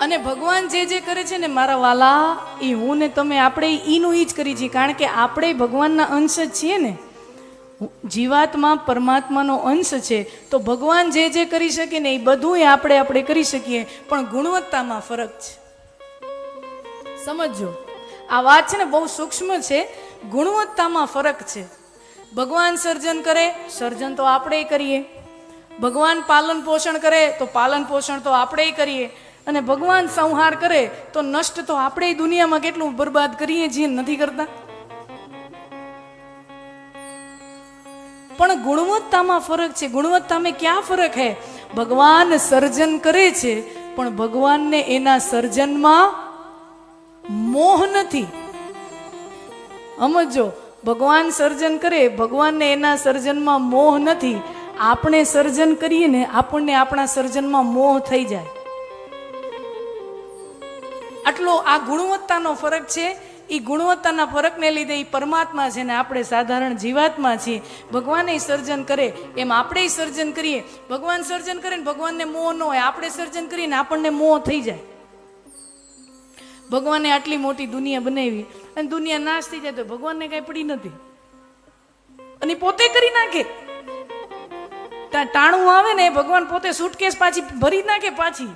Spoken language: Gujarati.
અને ભગવાન જે જે કરે છે ને, મારા વાલા, એ હું ને તમે આપણે ઈનું ઈ જ કરી છીએ. કારણ કે આપણે ભગવાનના અંશ જ છીએ ને. જીવાત્મા પરમાત્માનો અંશ છે. તો ભગવાન જે જે કરી શકે ને, એ બધું આપણે આપણે કરી શકીએ. પણ ગુણવત્તામાં ફરક છે. સમજો આ વાત છે ને, બહુ સૂક્ષ્મ છે. ગુણવત્તામાં ફરક છે. ભગવાન સર્જન કરે, સર્જન તો આપણે કરીએ. ભગવાન પાલન પોષણ કરે, તો પાલન પોષણ તો આપણે કરીએ. અને ભગવાન સંહાર કરે, તો નષ્ટ તો આપણે દુનિયામાં કેટલું બરબાદ કરીએ છીએ નથી કરતા? પણ ગુણવત્તામાં ફરક છે. ગુણવત્તામાં ક્યાં ફરક હે? ભગવાન સર્જન કરે છે, પણ ભગવાનને એના સર્જનમાં મોહ નથી. સમજો ભગવાન સર્જન કરે, ભગવાનને એના સર્જનમાં મોહ નથી. આપણે સર્જન કરીએ ને, આપણને આપણા સર્જનમાં મોહ થઈ જાય. આટલો આ ગુણવત્તાનો ફરક છે. એ ગુણવત્તાના ફરકને લીધે એ પરમાત્મા છે ને આપણે સાધારણ જીવાત્મા છીએ. ભગવાને સર્જન કરે, એમ આપણે સર્જન કરીએ. ભગવાન સર્જન કરે ને ભગવાનને મોહ ન હોય, આપણે સર્જન કરીએ ને આપણને મોહ થઈ જાય. ભગવાને આટલી મોટી દુનિયા બનાવી અને દુનિયા નાશ થઈ જાય તો ભગવાનને કઈ પડી નથી. અને પોતે કરી નાખે. ટાણું આવે ને, ભગવાન પોતે સુટકેસ પાછી ભરી નાખે પાછી.